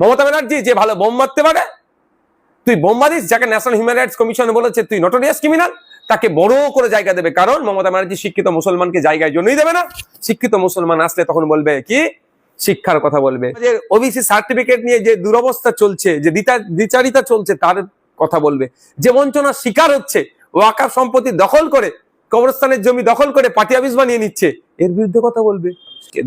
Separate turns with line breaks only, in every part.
মমতা ব্যানার্জি যে ভালো বোম মারতে পারে, তুই বোম মারিস, যাকে ন্যাশনাল হিউম্যান রাইটস কমিশন বলেছে, তুই নটোরিয়াস ক্রিমিনাল তাকে বড় করে জায়গা দেবে। কারণ মমতা ব্যানার্জি শিক্ষিত মুসলমানকে জায়গায় জন্যই দেবে না। শিক্ষিত মুসলমান আসলে তখন বলবে কি? শিক্ষার কথা বলবে। যে ওবিসি সার্টিফিকেট নিয়ে যে দুরবস্থা চলছে, যে দ্বিচারিতা চলছে, তার কথা বলবে। যে বঞ্চনার শিকার হচ্ছে ওয়াকাফ সম্পত্তি দখল করে, কবরস্থানের জমি দখল করে পার্টি অফিস বানিয়ে নিচ্ছে, এর বিরুদ্ধে কথা বলবে।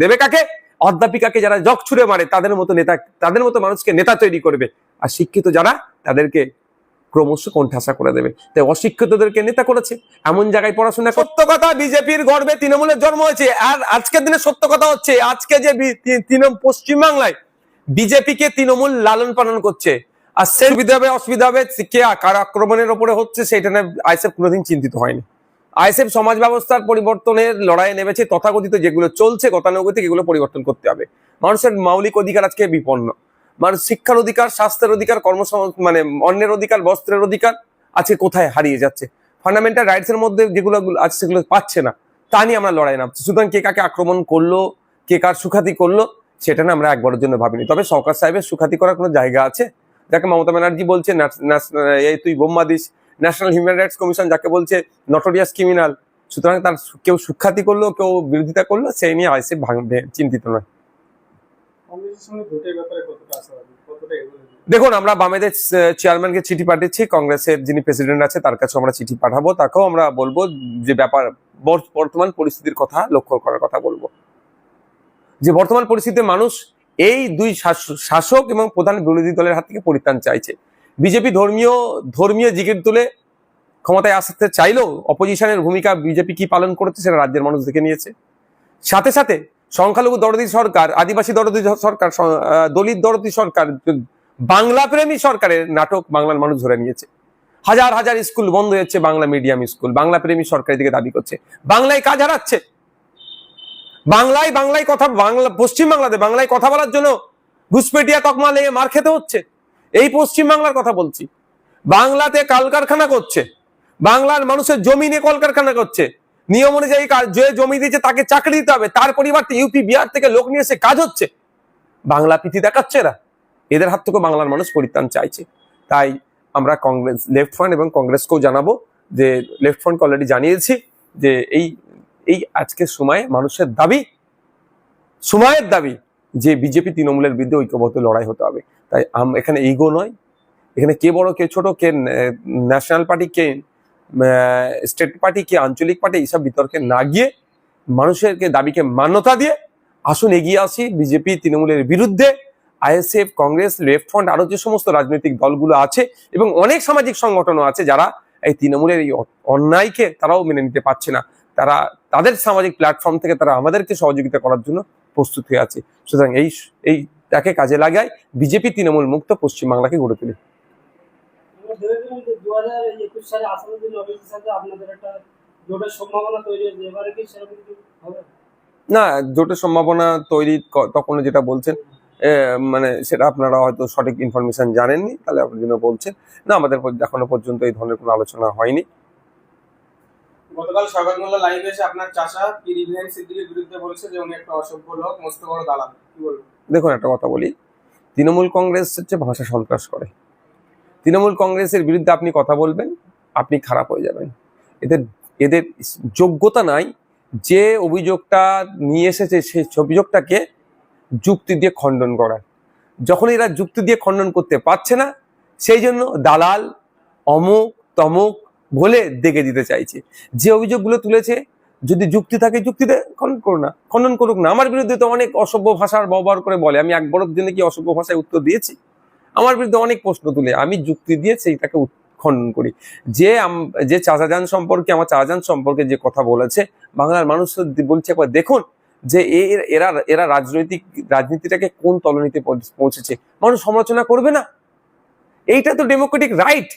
দেবে কাকে? অধ্যাপিকাকে যারা জগ ছুড়ে মারে, তাদের মতো নেতা, তাদের মতো মানুষকে নেতা তৈরি করবে। আর শিক্ষিত যারা, তাদেরকে ক্রমশ কোণঠাসা করে দেবে। তাই অশিক্ষিতদেরকে নেতা করেছে, এমন জায়গায় পড়াশোনা সত্য কথা, বিজেপির গর্বে তৃণমূলের জন্ম হয়েছে। আর আজকের দিনে সত্য কথা হচ্ছে, আজকে যে তৃণমূল পশ্চিমবাংলায় বিজেপিকে তৃণমূল লালন পালন করছে। আর সে সুবিধা অসুবিধা হবে, কে কার আক্রমণের ওপরে হচ্ছে, সেটা নিয়ে আইসেফ কোনোদিন চিন্তিত হয়নি। আইসেফ সমাজ ব্যবস্থার পরিবর্তনের লড়াইয়ে নেমেছে তথাকথিত যেগুলো চলছে, গতানুগতিক এগুলো পরিবর্তন করতে হবে। মানুষের মৌলিক অধিকার আজকে বিপন্ন। মানুষ শিক্ষার অধিকার, স্বাস্থ্যের অধিকার কর্মসং মানে অন্যের অধিকার, বস্ত্রের অধিকার আজকে কোথায় হারিয়ে যাচ্ছে? ফান্ডামেন্টাল রাইটস এর মধ্যে যেগুলো আছে সেগুলো পাচ্ছে না, তা নিয়ে আমরা লড়াই নামছি। সুতরাং কে কাকে আক্রমণ করল, কে কার সুখাতি করল, সেটা না আমরা একবারের জন্য ভাবিনি। তবে সরকার সাহেবের সুখাতি করার কোনো জায়গা আছে? যাকে মমতা ব্যানার্জি বলছে তুই বোম্মা this. National human rights commission যাকে বলছে নটোরিয়াস ক্রিমিনাল সুতরাং তার কেউ সুখ্যাতি করল কেউ বিরোধিতা করল সেই নিয়ে আইসে চিন্তিত নয়। দেখুন আমরা বামেদের চেয়ারম্যানকে চিঠি পাঠিয়েছি কংগ্রেসের যিনি প্রেসিডেন্ট আছে তার কাছে আমরা চিঠি পাঠাবো তাকেও আমরা বলব যে ব্যাপার বর- বর্তমান পরিস্থিতির কথা লক্ষ্য করার কথা বলব। যে বর্তমান পরিস্থিতিতে মানুষ এই দুই শাসক এবং প্রধান বিরোধী দলের হাত থেকে পরিত্রাণ চাইছে। বিজেপি ধর্মীয় ধর্মীয় জিগির তুলে ক্ষমতায় আসতে চাইলেও অপোজিশনের ভূমিকা বিজেপি কি পালন করেছে সেটা রাজ্যের মানুষ দেখে নিয়েছে। সাথে সাথে সংখ্যালঘু দরদি সরকার, আদিবাসী দরদি সরকার দলিত দরদি সরকার বাংলা প্রেমী সরকারের নাটক বাংলার মানুষ ধরে নিয়েছে। হাজার হাজার স্কুল বন্ধ হচ্ছে বাংলা মিডিয়াম স্কুল বাংলা প্রেমী সরকার দিকে দাবি করছে। বাংলায় কাজ হারাচ্ছে। বাংলায় বাংলায় কথা, বাংলা পশ্চিম বাংলাতে বাংলায় কথা বলার জন্য ঘুষপেটিয়া তকমা লেগে মার খেতে হচ্ছে। এই পশ্চিম বাংলার কথা বলছি। বাংলাতে কলকারখানা করছে। বাংলার মানুষের জমি নিয়ে কলকারখানা করছে। নিয়ম অনুযায়ী যে জমি দিয়েছে তাকে চাকরি দিতে হবে। তার পরিবর্তে ইউপি, বিহার থেকে লোক নিয়ে এসে কাজ হচ্ছে। বাংলা প্রীতি দেখাচ্ছে এরা। এদের হাত থেকে বাংলার মানুষ পরিত্রাণ চাইছে। তাই আমরা কংগ্রেস, লেফট ফ্রন্ট এবং কংগ্রেসকেও জানাব যে, লেফট ফ্রন্ট অলরেডি জানিয়েছি যে এই এই আজকের সময়ে মানুষের দাবি, সময়ের দাবি যে বিজেপি তৃণমূলের বিরুদ্ধে ঐক্যবদ্ধ লড়াই হতে হবে। তাই আম- এখানে ইগো নয়। এখানে কে বড়, কে ছোট, কে ন্যাশনাল পার্টি কে স্টেট পার্টি কে আঞ্চলিক পার্টি এইসব বিতর্কে না গিয়ে মানুষেরকে, দাবিকে মান্যতা দিয়ে আসুন এগিয়ে আসি বিজেপি তৃণমূলের বিরুদ্ধে। আইএসএফ, কংগ্রেস, লেফট ফ্রন্ট, আরও যে সমস্ত রাজনৈতিক দলগুলো আছে এবং অনেক সামাজিক সংগঠনও আছে যারা এই তৃণমূলের এই অন্যায়কে তারাও মেনে নিতে পারছে না। তারা তাদের সামাজিক প্ল্যাটফর্ম থেকে তারা আমাদেরকে সহযোগিতা করার জন্য প্রস্তুত হয়ে আছে। সুতরাং এই এই তাকে কাজে লাগায় বিজেপি তৃণমূল মুক্ত পশ্চিমবাংলাকে গড়ে তুলে। না জোটের সম্ভাবনা তৈরি তখন যেটা বলছেন মানে সেটা আপনারা হয়তো সঠিক ইনফরমেশন জানেননি তাহলে আপনার জন্য বলছেন। না আমাদের এখনও পর্যন্ত এই ধরনের কোনো আলোচনা হয়নি।
গতকাল সকালবেলা লাইভে এসে আপনার চাষা পীর ইব্রাহিম সিদ্দিকের বিরুদ্ধে বলেছে যে উনি একটা অসভ্য লোক, মস্ত বড় দালাল। কি বলবেন?
দেখুন, একটা কথা বলি। তৃণমূল কংগ্রেস হচ্ছে ভাষা সন্ত্রাস করে। তৃণমূল কংগ্রেসের বিরুদ্ধে আপনি কথা বলবেন, আপনি খারাপ হয়ে যাবেন। এদের এদের যোগ্যতা নাই যে অভিযোগটা নিয়ে এসেছে, সেই অভিযোগটাকে যুক্তি দিয়ে খণ্ডন করার। যখন এরা যুক্তি দিয়ে খণ্ডন করতে পারছে না, সেই জন্য দালাল, অমুক, তমুক বলে দেখে দিতে চাইছে। যে অভিযোগগুলো তুলেছে, যদি যুক্তি থাকে যুক্তিতে খণ্ডন করুক না, খণ্ডন করুক না। আমার বিরুদ্ধে তো অনেক অসভ্য ভাষার ব্যবহার করে বলে। আমি একবারের জন্য কি অসভ্য ভাষায় উত্তর দিয়েছি? আমার বিরুদ্ধে অনেক প্রশ্ন তুলে। আমি যুক্তি দিয়ে সেইটাকে খণ্ডন করি। যে যে চাচাজান সম্পর্কে, আমার চাচাজান সম্পর্কে যে কথা বলেছে, বাংলার মানুষ বলছে, একবার দেখুন যে এরা এরা রাজনৈতিক রাজনীতিটাকে কোন তলনীতে পৌঁছেছে। মানুষ সমালোচনা করবে না। এইটা তো ডেমোক্রেটিক রাইট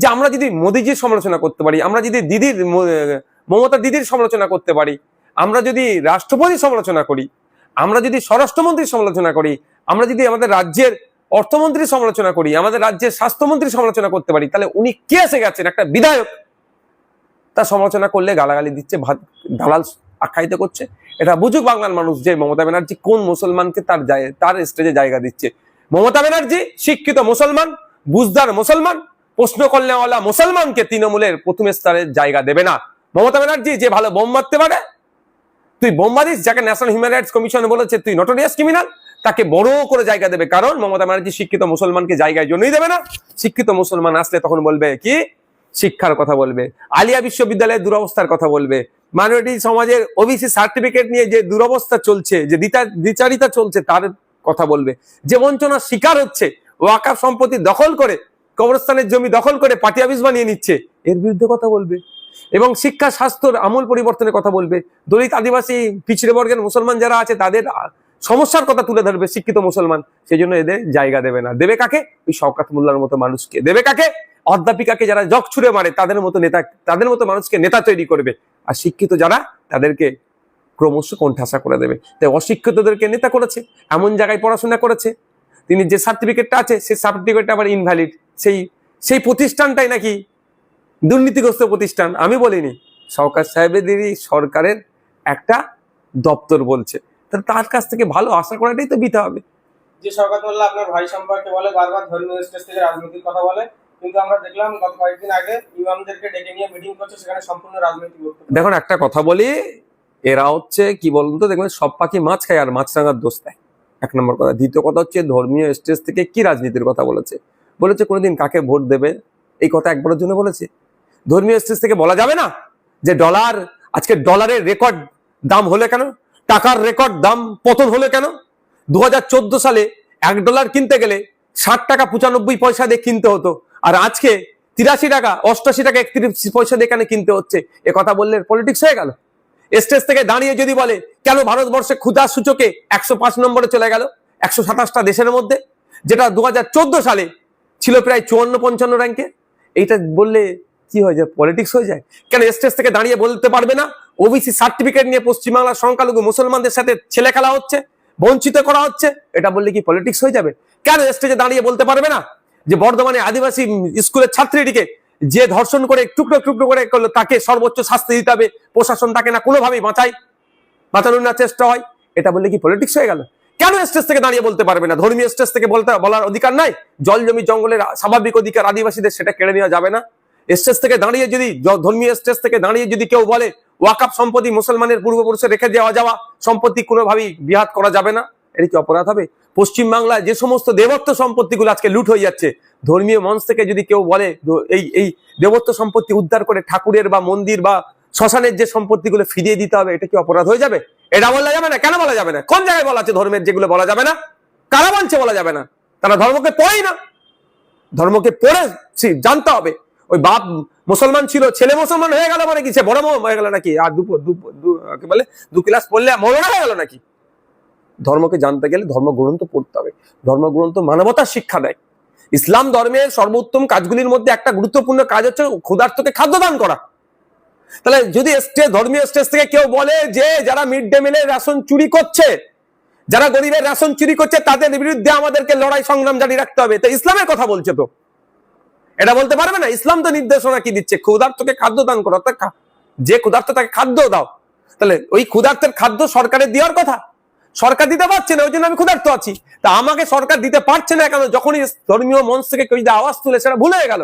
যে আমরা যদি মোদিজির সমালোচনা করতে পারি, আমরা যদি দিদির মমতা দিদির সমালোচনা করতে পারি, আমরা যদি রাষ্ট্রপতির সমালোচনা করি, আমরা যদি স্বরাষ্ট্রমন্ত্রীর সমালোচনা করি, আমরা যদি আমাদের রাজ্যের অর্থমন্ত্রীর সমালোচনা করি, আমাদের রাজ্যের স্বাস্থ্যমন্ত্রীর সমালোচনা করতে পারি, তাহলে উনি কে এসে গেছেন? একটা বিধায়ক। তার সমালোচনা করলে গালাগালি দিচ্ছে দালাল আখ্যায়িত করছে। এটা বুঝুক বাংলার মানুষ যে মমতা ব্যানার্জি কোন মুসলমানকে তার তার স্টেজে জায়গা দিচ্ছে। মমতা ব্যানার্জি শিক্ষিত মুসলমান, বুঝদার মুসলমান প্রশ্ন করলেওয়ালা মুসলমানকে তৃণমূলের প্রথম স্তরের জায়গা দেবে না। মমতা ব্যানার্জি, যে ভালো বোম মারতে পারে, তুই বোম মারিস, যাকে ন্যাশনাল হিউম্যান রাইটস কমিশন বলেছে, তুই নটোরিয়াস ক্রিমিনাল তাকে বড় করে জায়গা দেবে। কারণ মমতা ব্যানার্জি শিক্ষিত মুসলমানকে জায়গায় জন্যই দেবে না। শিক্ষিত মুসলমান আসলে তখন বলবে কি? শিক্ষার কথা বলবে। আলিয়া বিশ্ববিদ্যালয়ের দুরবস্থার কথা বলবে। মাইনরিটি সমাজের ওবিসি সার্টিফিকেট নিয়ে যে দুরবস্থা চলছে, যে দ্বিচারিতা চলছে, তার কথা বলবে। যে বঞ্চনার শিকার হচ্ছে ওয়াকাফ সম্পত্তি দখল করে কবরস্থানের জমি দখল করে পার্টি অফিস বানিয়ে নিচ্ছে। এর বিরুদ্ধে কথা বলবে। এবং শিক্ষা, স্বাস্থ্যর আমূল পরিবর্তনের কথা বলবে। দলিত আদিবাসী, পিছিয়ে বর্গের মুসলমান যারা আছে, তাদের সমস্যার কথা তুলে ধরবে শিক্ষিত মুসলমান। সেই জন্য এদের জায়গা দেবে না। দেবে কাকে? ওই শওকাত মোল্লার মতো মানুষকে। দেবে কাকে? অধ্যাপিকাকে যারা জগ ছুড়ে মারে, তাদের মতো নেতা, তাদের মতো মানুষকে নেতা তৈরি করবে। আর শিক্ষিত যারা, তাদেরকে ক্রমশ কোণঠাসা করে দেবে। তাই অশিক্ষিতদেরকে নেতা করেছে, এমন জায়গায় পড়াশোনা করেছে। তিনি যে সার্টিফিকেটটা আছে, সেই সার্টিফিকেটটা আবার ইনভ্যালিড সেই সেই প্রতিষ্ঠানটাই নাকি দুর্নীতিগ্রস্ত প্রতিষ্ঠান আমি বলিনি। সরকার সাহেবেদেরই সরকারের একটা দপ্তর বলছে। তার কাছ থেকে ভালো আশা করাটাই তো দিতে হবে।
যে মোল্লা আপনার ভাই সম্পর্কে বলে বারবার ধর্মীয় স্টেজ থেকে রাজনৈতিক কথা বলে কিন্তু আমরা দেখলাম গত কয়েকদিন আগে ইমামদেরকে ডেকে নিয়ে মিটিং করছে সেখানে সম্পূর্ণ রাজনৈতিক
দেখুন একটা কথা বলি এরা হচ্ছে কি বলুন তো দেখবেন সব পাখি মাছ খায় আর মাছরাঙার দোষ দেয়। এক নম্বর কথা। দ্বিতীয় কথা হচ্ছে ধর্মীয় স্টেজ থেকে কি রাজনীতির কথা বলেছে? বলেছে কোনোদিন কাকে ভোট দেবে? এই কথা একবারের জন্য বলেছে। ধর্মীয় স্টেজ থেকে বলা যাবে না যে ডলার, আজকে ডলারের রেকর্ড দাম হলে কেন? টাকার রেকর্ড দাম পতন হলে কেন? দু হাজার চোদ্দ সালে এক ডলার কিনতে গেলে ষাট টাকা পঁচানব্বই পয়সা দিয়ে কিনতে হতো। আর আজকে তিরাশি টাকা, অষ্টাশি টাকা, একত্রিশ পয়সা দিয়ে কেন কিনতে হচ্ছে? এ কথা বললে পলিটিক্স হয়ে গেল। স্টেজ থেকে দাঁড়িয়ে যদি বলে, কেন ভারতবর্ষে ক্ষুধা সূচকে একশো পাঁচ নম্বরে চলে গেল? একশো সাতাশটা দেশের মধ্যে, যেটা দু হাজার চোদ্দ সালে ছিল প্রায় চুয়ান্ন পঞ্চান্ন র্যাঙ্কে এইটা বললে কি হয়ে যায়? পলিটিক্স হয়ে যায়? কেন স্টেজ থেকে দাঁড়িয়ে বলতে পারবে না? ওবিসি সার্টিফিকেট নিয়ে পশ্চিমবাংলার সংখ্যালঘু মুসলমানদের সাথে ছেলে খেলা হচ্ছে, বঞ্চিত করা হচ্ছে, এটা বললে কি পলিটিক্স হয়ে যাবে? কেন স্টেজে দাঁড়িয়ে বলতে পারবে না? যে বর্ধমানে আদিবাসী স্কুলের ছাত্রীটিকে যে ধর্ষণ করে, টুকরো টুকরো করে করল, তাকে সর্বোচ্চ শাস্তি দিতে হবে, প্রশাসন তাকে না কোনোভাবেই বাঁচায়। বাঁচানোর না চেষ্টা হয়। এটা বললে কি পলিটিক্স হয়ে গেল? কেন স্টেজ থেকে দাঁড়িয়ে বলতে পারবে না? ধর্মীয় স্টেজ থেকে বলতে বলার অধিকার নাই? জল জমি জঙ্গলের স্বাভাবিক অধিকার আদিবাসীদের সেটা কেড়ে নেওয়া যাবে না? স্টেজ থেকে দাঁড়িয়ে যদি ধর্মীয় স্টেজ থেকে দাঁড়িয়ে যদি কেউ বলে, ওয়াকাপ সম্পত্তি মুসলমানের পূর্বপুরুষে রেখে দেওয়া যাওয়া সম্পত্তি কোনোভাবেই বিহাত করা যাবে না? এটা কি অপরাধ হবে? পশ্চিমবাংলায় যে সমস্ত দেবত্ব সম্পত্তিগুলো আজকে লুট হয়ে যাচ্ছে, ধর্মীয় মঞ্চ থেকে যদি কেউ বলে এই এই দেবত্ব সম্পত্তি উদ্ধার করে ঠাকুরের বা মন্দির বা শ্মশানের যে সম্পত্তিগুলো ফিরিয়ে দিতে হবে, এটা কি অপরাধ হয়ে যাবে? এটা বলা যাবে না? কেন বলা যাবে না? কোন জায়গায় বলা আছে ধর্মের যেগুলো বলা যাবে না? কারা বলছে বলা যাবে না? তারা ধর্মকে পড়েই না। ধর্মকে পড়ে সে- জানতে হবে। ওই বাপ মুসলমান ছিল, ছেলে মুসলমান হয়ে গেল মানে কি? সে বড় হয়ে গেল নাকি? আর দু, দু- দু- বলে? দু ক্লাস পড়লে মৌলানা হয়ে গেল নাকি? ধর্মকে জানতে গেলে ধর্মগ্রন্থ পড়তে হবে। ধর্মগ্রন্থ মানবতার শিক্ষা দেয়। ইসলাম ধর্মের সর্বোত্তম কাজগুলির মধ্যে একটা গুরুত্বপূর্ণ কাজ হচ্ছে ক্ষুধার্তকে খাদ্য দান করা। তাহলে যদি স্টেজ, ধর্মীয় স্টেজ থেকে কেউ বলে যে যারা মিড ডে মিলের রেশন চুরি করছে, যারা গরিবের রেশন চুরি করছে, তাদের বিরুদ্ধে আমাদেরকে লড়াই সংগ্রাম জারি রাখতে হবে। তো ইসলামের কথা বলছে তো। এটা বলতে পারবে না? ইসলাম তো নির্দেশনা কি দিচ্ছে? ক্ষুধার্তকে খাদ্য দান করো, অর্থাৎ যে ক্ষুধার্ত তাকে খাদ্য দাও। তাহলে ওই ক্ষুধার্তের খাদ্য সরকারের দেওয়ার কথা? সরকার দিতে পারছে না, ওই জন্য আমি ক্ষুধার্ত আছি। তা আমাকে সরকার দিতে পারছে না কেন? যখনই ধর্মীয় মঞ্চ থেকে কেউ যদি আওয়াজ তুলে, সেটা ভুলে গেল।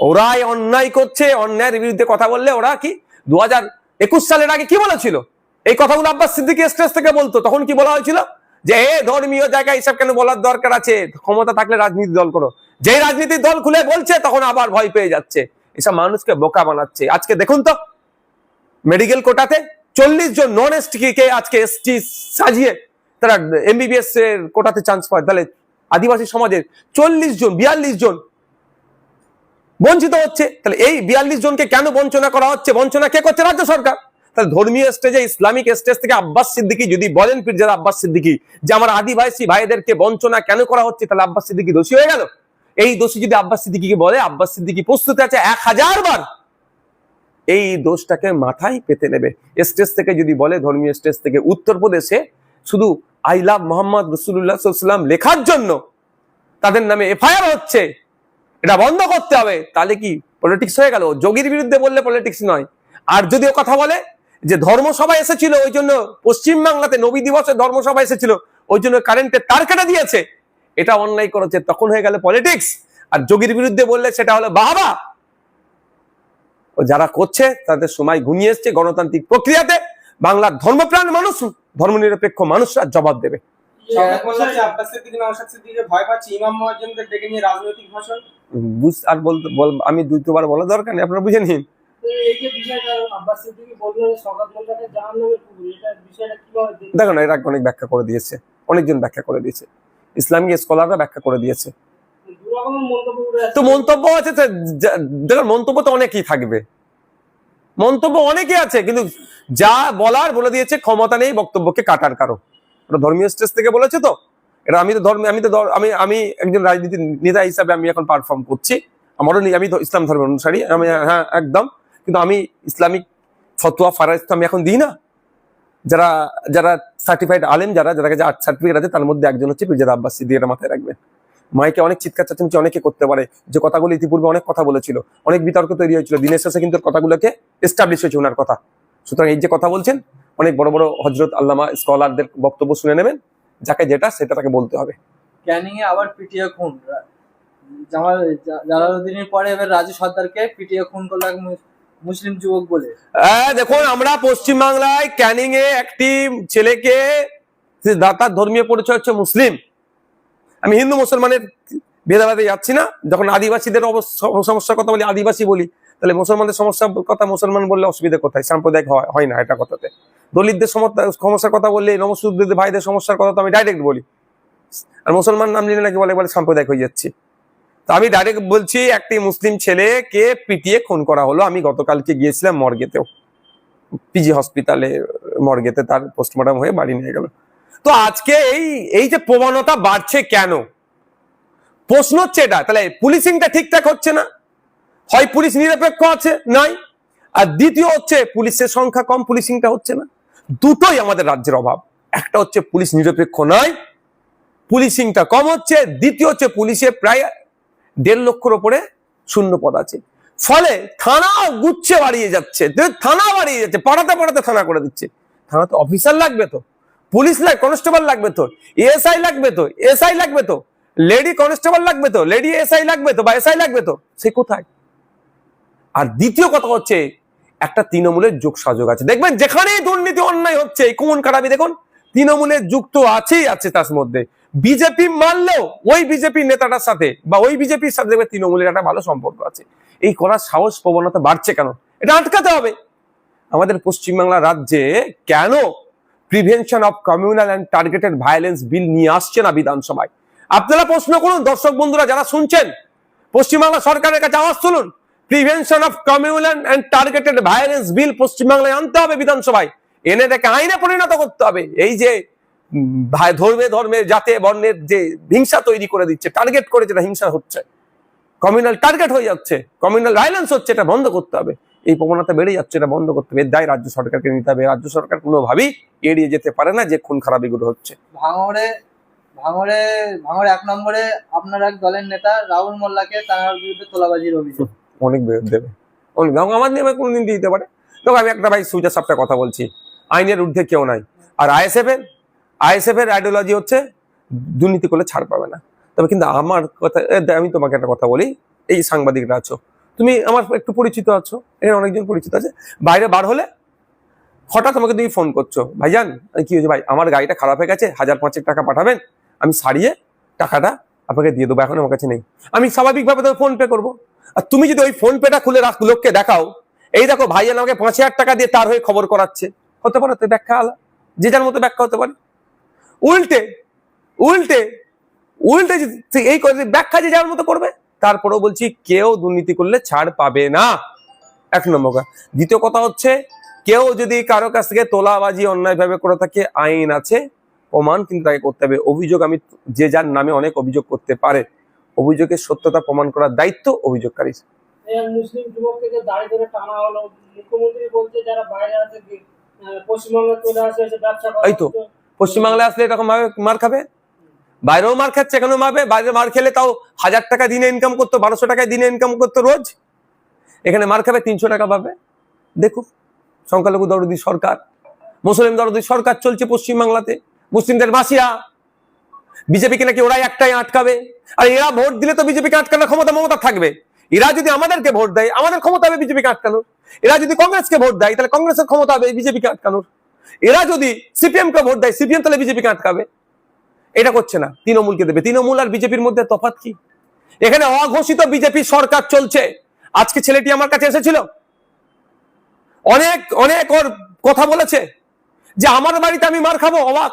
ওরাই অন্যায় করছে, অন্যায়ের বিরুদ্ধে কথা বললে ওরা কি দু হাজার একুশ সালের আগে কি বলেছিল? এই কথাগুলো আব্বাস সিদ্দিকী স্টেজ থেকে বলতো, তখন কি বলা হয়েছিল? যে, এ, ধর্মীয় জায়গায় এসব কেন বলার দরকার আছে? ক্ষমতা থাকলে রাজনীতি দল করো। যেই রাজনীতির দল খুলে বলছে, তখন আবার ভয় পেয়ে যাচ্ছে। এসব মানুষকে বোকা বানাচ্ছে। আজকে দেখুন তো, মেডিকেল কোটাতে চল্লিশ জন নন এসটি কে আজকে এসটি সাজিয়ে তারা এমবিবিএস এর কোটাতে চান্স পায়। তাহলে আদিবাসী সমাজের চল্লিশ জন, বিয়াল্লিশ জন বঞ্চিত হচ্ছে। তাহলে এই বিয়াল্লিশ জনকে কেন বঞ্চনা করা হচ্ছে? বঞ্চনা কে করছে? রাজ্য সরকার। তাহলে ধর্মীয় স্টেজে ইসলামিক স্টেজ থেকে আব্বাস সিদ্দিকি, যদি বলেন পিরজাদা আব্বাস সিদ্দিকী, যে আমার আদিবাসী ভাইদেরকে বঞ্চনা কেন করা হচ্ছে? তাহলে আব্বাস সিদ্দিকী দোষী হয়ে গেল। এই দোষী যদি আব্বাস সিদ্দিকীকে বলে, আব্বাস সিদ্দিকী প্রস্তুত আছে এক হাজার বার। এই দোষটাকে মাথায় পেতে নেবে। স্টেজ থেকে যদি বলে, ধর্মীয় স্টেজ থেকে উত্তরপ্রদেশে শুধু আই লাভ মোহাম্মদ রসুল্লাহ সাল্লাম লেখার জন্য তাদের নামে এফআইআর হচ্ছে এটা বন্ধ করতে হবে, তাহলে কি? পলিটিক্স হয়ে গেল। যোগীর বিরুদ্ধে বললে পলিটিক্স নয়। আর যদি ও কথা বলে যে ধর্মসভা এসেছিল, ওই জন্য পশ্চিম বাংলাতে নবী দিবসে ধর্মসভা এসেছিল, ওই জন্য কারেন্টের তার কেটে দিয়েছে, এটা অন্যায় করেছে, তখন হয়ে গেল পলিটিক্স আর যোগীর বিরুদ্ধে বললে সেটা হলো বাহাবা। ও যারা করছে, তাদের সময় ঘুমিয়ে এসছে গণতান্ত্রিক প্রক্রিয়াতে। বাংলার ধর্মপ্রাণ মানুষ, ধর্মনিরপেক্ষ মানুষরা জবাব দেবে। আর বলতে বল আমি দ্বিতীয়বার বলা দরকার নেই আপনারা বুঝে নিন? দেখুন এরা অনেক ব্যাখ্যা করে দিয়েছে অনেকজন ব্যাখ্যা করে দিয়েছে। ইসলামিক স্কলাররা ব্যাখ্যা করে দিয়েছে। তো মন্তব্য আছে দেখুন মন্তব্য তো অনেকই থাকবে। মন্তব্য অনেকই আছে কিন্তু যা বলার বলে দিয়েছে ক্ষমতা নেই বক্তব্যকে কাটার কারও ওটা ধর্মীয় স্টেজ থেকে বলেছে তো? এটা আমি তো ধর্মে, আমি তো আমি আমি একজন রাজনীতির নেতা হিসাবে আমি এখন পারফর্ম করছি। আমারও আমি ইসলাম ধর্মের অনুসারী, আমি হ্যাঁ একদম। কিন্তু আমি ইসলামিক ফতোয়া ফারাজ তো আমি এখন দিই না। যারা যারা সার্টিফাইড আলেম, যারা যারা কাছে আর্ট সার্টিফিকেট আছে, তার মধ্যে একজন হচ্ছে বিজাদ আব্বাস সিদ্দিক, এটা মাথায় রাখবেন। মাইকে অনেক চিৎকার চাচামেচি অনেকে করতে পারে, যে কথাগুলো ইতিপূর্বে অনেক কথা বলেছিল। অনেক বিতর্ক তৈরি হয়েছিল। দিনের শেষে কিন্তু কথাগুলোকে এস্টাবলিশ হয়েছে ওনার কথা। সুতরাং এই যে কথা বলছেন অনেক বড় বড় হজরত আল্লামা স্কলারদের বক্তব্য শুনে নেবেন যাকে যেটা সেটা তাকে বলতে হবে।
ক্যানিং এ আবার পিটিয়ে খুন। জামাল জালালউদ্দিনের পরে এবার রাজু সর্দারকে পিটিয়ে খুন করল মুসলিম যুবক বলে।
হ্যাঁ দেখুন আমরা পশ্চিমবাংলায় ক্যানিং এ একটি ছেলেকে তার ধর্মীয় পরিচয় হচ্ছে মুসলিম। আমি হিন্দু মুসলমানের ভেদাভেদে যাচ্ছি না। যখন আদিবাসীদের সমস্যার কথা বলি আদিবাসী বলি তাহলে মুসলমানদের সমস্যার কথা মুসলমান বললে অসুবিধা কোথায়? সাম্প্রদায়িক হয় হয় না এটা কথাতে। দলিতদের সমস্যা- সমস্যার কথা বললে নমসুদ্দের ভাইদের সমস্যার কথা তো আমি ডাইরেক্ট বলি। আর মুসলমান নাম নিলে নাকি বলে বলে সাম্প্রদায়িক হয়ে যাচ্ছি। তো আমি ডাইরেক্ট বলছি, একটি মুসলিম ছেলেকে পিটিয়ে খুন করা হলো। আমি গতকালকে গিয়েছিলাম মর্গেতেও। পিজি হসপিটালে মর্গেতে তার পোস্টমর্টম হয়ে বাড়ি নিয়ে গেল। তো আজকে এই এই যে প্রবণতা বাড়ছে কেন? প্রশ্ন হচ্ছে এটা। তাহলে পুলিশিংটা ঠিকঠাক হচ্ছে না? হয় পুলিশ নিরপেক্ষ আছে? নাই। আর দ্বিতীয় হচ্ছে, পুলিশের সংখ্যা কম, পুলিশিংটা হচ্ছে না। দুটোই আমাদের রাজ্যের অভাব। একটা হচ্ছে পুলিশ নিরপেক্ষ নয়, পুলিশিংটা কম হচ্ছে, দ্বিতীয় হচ্ছে পুলিশে প্রায় দেড় লক্ষর ওপরে শূন্য পদ আছে। ফলে থানা গুচ্ছে বাড়িয়ে যাচ্ছে থানা বাড়িয়ে যাচ্ছে, পাড়াতে পাড়াতে থানা করে দিচ্ছে। থানা তো অফিসার লাগবে তো, পুলিশ লাগ কনস্টেবল লাগবে তো এসআই লাগবে তো, এসআই লাগবে তো, লেডি কনস্টেবল লাগবে তো, লেডি এসআই লাগবে তো বা এসআই লাগবে তো, সে কোথায়? আর দ্বিতীয় কথা হচ্ছে একটা তৃণমূলের যোগ সাযোগ আছে। দেখবেন যেখানেই দুর্নীতি, অন্যায় হচ্ছে, এই কোন খারাপই দেখুন, তৃণমূলের যুগ তো আছেই আছে তার মধ্যে। বিজেপি মানলেও ওই বিজেপি নেতাটার সাথে বা ওই বিজেপির সাথে দেখবে তৃণমূলের একটা ভালো সম্পর্ক আছে। এই করার সাহস, প্রবণতা বাড়ছে কেন? এটা আটকাতে হবে। আমাদের পশ্চিমবাংলা রাজ্যে কেন prevention of communal and targeted violence bill নিয়ে আসছে না বিধানসভায়? আপনারা প্রশ্ন করুন, দর্শক বন্ধুরা, যারা শুনছেন, পশ্চিমবাংলা সরকারের কাছে আওয়াজ তুলুন। Prevention of communal and targeted violence bill পশ্চিমবাংলায় আনতে হবে বিধানসভায়। এনে এটাকে আইনে পরিণত করতে হবে। এই যে ধর্মে ধর্মে জাতে বর্ণের যে হিংসা তৈরি করে দিচ্ছে টার্গেট করে যেটা হিংসা হচ্ছে। কমিউনাল টার্গেট হয়ে যাচ্ছে কমিউনাল ভায়োলেন্স হচ্ছে, এটা বন্ধ করতে হবে। এই প্রবণতা বেড়ে যাচ্ছে, এটা বন্ধ করতে হবে। দায় রাজ্য সরকারকে নিতে হবে। রাজ্য সরকার কোনোভাবেই এড়িয়ে যেতে পারে না যে খুন খারাপিগুলো হচ্ছে।
ভাঙড়ে ভাঙড়ে ভাঙড়ে এক নম্বরে আপনার এক দলের নেতা রাহুল মোল্লাকে তার বিরুদ্ধে তোলাবাজির অভিযোগ।
অনেক দেবে। অনেক এবং আমার নিয়ে কোনোদিন দিতে পারে। দেখো, আমি একটা ভাই সুইটার সাপটা কথা বলছি। আইনের ঊর্ধ্বে কেউ নাই। আর আইএসএফ এর আইএসএফ এর আইডিওলজি হচ্ছে, দুর্নীতি করলে ছাড় পাবে না। তবে কিন্তু আমার কথা আমি তোমাকে একটা কথা বলি। এই সাংবাদিকরা আছো। তুমি আমার একটু পরিচিত আছো। এখানে অনেকজন পরিচিত আছে। বাইরে বার হলে হঠাৎ আমাকে তুমি ফোন করছ। ভাইজান কি হয়েছে ভাই? আমার গাড়িটা খারাপ হয়ে গেছে, হাজার পাঁচেক টাকা পাঠাবেন, আমি সারিয়ে টাকাটা আপনাকে দিয়ে দেবো। এখন আমার কাছে নেই। আমি স্বাভাবিকভাবে তো ফোন পে করব। আর তুমি যদি ওই ফোন পেটা খুলে রাখ, লোককে দেখাও, এই দেখো ভাইজান আমাকে পাঁচ হাজার টাকা দিয়ে তার হয়ে খবর করাচ্ছে। হতে পারে তো ব্যাখ্যা আলা যে যার মতো ব্যাখ্যা হতে পারে। উল্টে উল্টে উল্টে এই ব্যাখ্যা যে যার মতো করবে, তারপরেও বলছি কেউ দুর্নীতি করলে ছাড় পাবে না। এক নম্বর দ্বিতীয় কথা হচ্ছে, কেউ যদি কারও কাছ থেকে তোলাবাজি অন্যায়ভাবে করে থাকে, আইন আছে, প্রমাণ কিন্তু তাকে করতে হবে। অভিযোগ আমি, যে যার নামে অনেক অভিযোগ করতে পারে। অভিযোগের সত্যতা প্রমাণ করার দায়িত্ব অভিযোগকারী
মুসলিম যুবক থেকে দাড়ি ধরে টানা হলো। মুখ্যমন্ত্রী বলছে যারা বাইরে আছে কি, চলে আসে ব্যবসা
এই তো। পশ্চিমবাংলায় আসলে এরকম ভাবে মার খাবে? বাইরেও মার খাচ্ছে এখানেও মারবে। বাইরে মার খেলে তাও হাজার টাকা দিনে ইনকাম করতো বারোশো টাকায় দিনে ইনকাম করতো রোজ। এখানে মার খাবে তিনশো টাকা পাবে। সংখ্যালঘু দরদি সরকার মুসলিম দরদি সরকার চলছে পশ্চিমবাংলাতে। মুসলিমদের মাসিয়া বিজেপিকে নাকি ওরাই একটাই আটকাবে? আর এরা ভোট দিলে তো বিজেপিকে আটকানোর ক্ষমতা মমতা থাকবে। এরা যদি আমাদেরকে ভোট দেয়, আমাদের ক্ষমতা হবে বিজেপিকে আটকানোর। এরা যদি কংগ্রেসকে ভোট দেয়, তাহলে কংগ্রেসের ক্ষমতা হবে বিজেপিকে আটকানোর। এরা যদি সিপিএম কে ভোট দেয়, সিপিএম তাহলে বিজেপিকে আটকাবে। এটা করছে না, তৃণমূলকে দেবে। তৃণমূল আর বিজেপির মধ্যে তফাৎ কি? এখানে অঘোষিত বিজেপি সরকার চলছে। আজকে ছেলেটি আমার কাছে এসেছিল। অনেক অনেক ওর কথা বলেছে যে, আমার বাড়িতে আমি মার খাব, অবাক।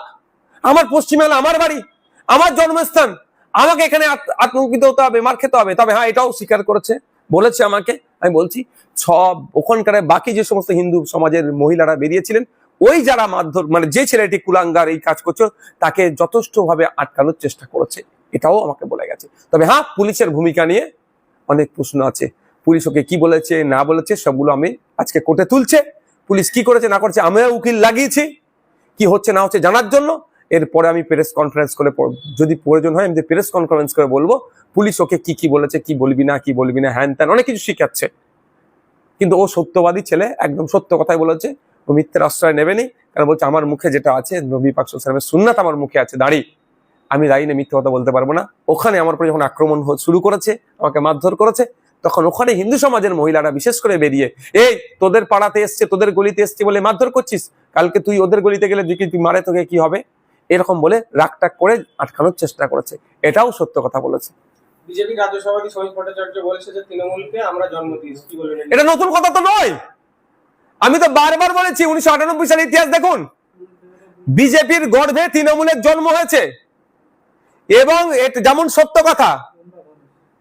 আমার পশ্চিমবাংলা আমার বাড়ি। আমার জন্মস্থান। আমাকে এখানে আত- আতঙ্কিত হতে হবে, মার খেতে হবে। তবে হ্যাঁ এটাও স্বীকার করেছে, বলেছে আমাকে। আমি বলছি সব ওখানকার বাকি যে সমস্ত হিন্দু সমাজের মহিলারা বেরিয়েছিলেন, ওই যারা মারধর মানে যে ছেলেটি কুলাঙ্গার এই কাজ করছে তাকে যথেষ্ট ভাবে আটকানোর চেষ্টা করেছে। এটাও আমাকে বলে গেছে। তবে হ্যাঁ পুলিশের ভূমিকা নিয়ে অনেক প্রশ্ন আছে। পুলিশ ওকে কি বলেছে, না বলেছে, সবগুলো আমি আজকে কোর্টে তুলছে। পুলিশ কি করেছে, না করেছে, আমিও উকিল লাগিয়েছি। কি হচ্ছে, না হচ্ছে, জানার জন্য এরপরে আমি প্রেস কনফারেন্স করে যদি প্রয়োজন হয়, আমি প্রেস কনফারেন্স করে বলব পুলিশ ওকে কি কি বলেছে, কি বলবি না, কি বলবি না, হ্যান ত্যান, অনেক কিছু শিখাচ্ছে। কিন্তু ও সত্যবাদী ছেলে, একদম সত্য কথাই বলেছে। ও মিথ্যের আশ্রয় নেবেনি কারণ বলছে, আমার মুখে যেটা আছে, নবী পাক সালামের সুন্নাত আমার মুখে আছে, দাঁড়ি। আমি দাঁড়িয়ে মিথ্যে কথা বলতে পারব না। ওখানে আমার উপরে যখন আক্রমণ শুরু করেছে, আমাকে মারধর করেছে, তখন ওখানে হিন্দু সমাজের মহিলারা বিশেষ করে বেরিয়ে, এই, তোদের পাড়াতে এসছে, তোদের গলিতে এসছে বলে মারধর করছিস? কালকে তুই ওদের গলিতে গেলে দেখি তুই মারে তোকে কি হবে? এরকম বলে রাগ টাক করে আটকানোর চেষ্টা করেছে। এটাও সত্য কথা বলেছে।
বিজেপি রাজ্য সভাপতি সমীপ ভট্টাচার্য বলেছে যে তৃণমূলকে আমরা জন্ম দিয়েছি। কি বলবেন
এটা? নতুন কথা তো নয়। আমি তো বারবার বলেছি উনিশশো আটানব্বই সালের ইতিহাস দেখুন। বিজেপির গর্ভে তৃণমূলের জন্ম হয়েছে। এবং যেমন সত্য কথা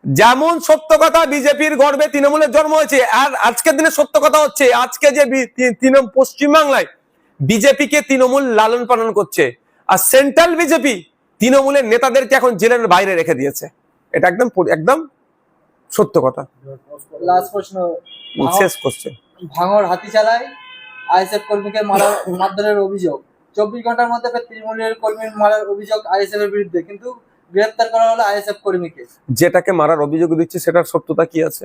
যেমন সত্য কথা বিজেপির গর্বে তৃণমূলের জন্ম হয়েছে আর আজকের দিনে সত্য কথা হচ্ছে আজকে যে পশ্চিমবাংলায় বিজেপিকে তৃণমূল লালন পালন করছে আর সেন্ট্রাল বিজেপি তৃণমূলের নেতাদেরকে এখন জেলের বাইরে রেখে দিয়েছে। এটা একদম একদম সত্য কথা। শেষ কোশ্চেন
ভাঙর হাতি চালায় আইএসএফ কর্মীকে মারার মারধরের অভিযোগ। চব্বিশ ঘণ্টার মধ্যে তৃণমূলের কর্মীর মারার অভিযোগ আইএসএফ এর বিরুদ্ধে। কিন্তু গ্রেপ্তার করা হলো আইএসএফ কর্মীকে।
যেটাকে মারার অভিযোগ দিচ্ছে সেটার সত্যতা কি আছে?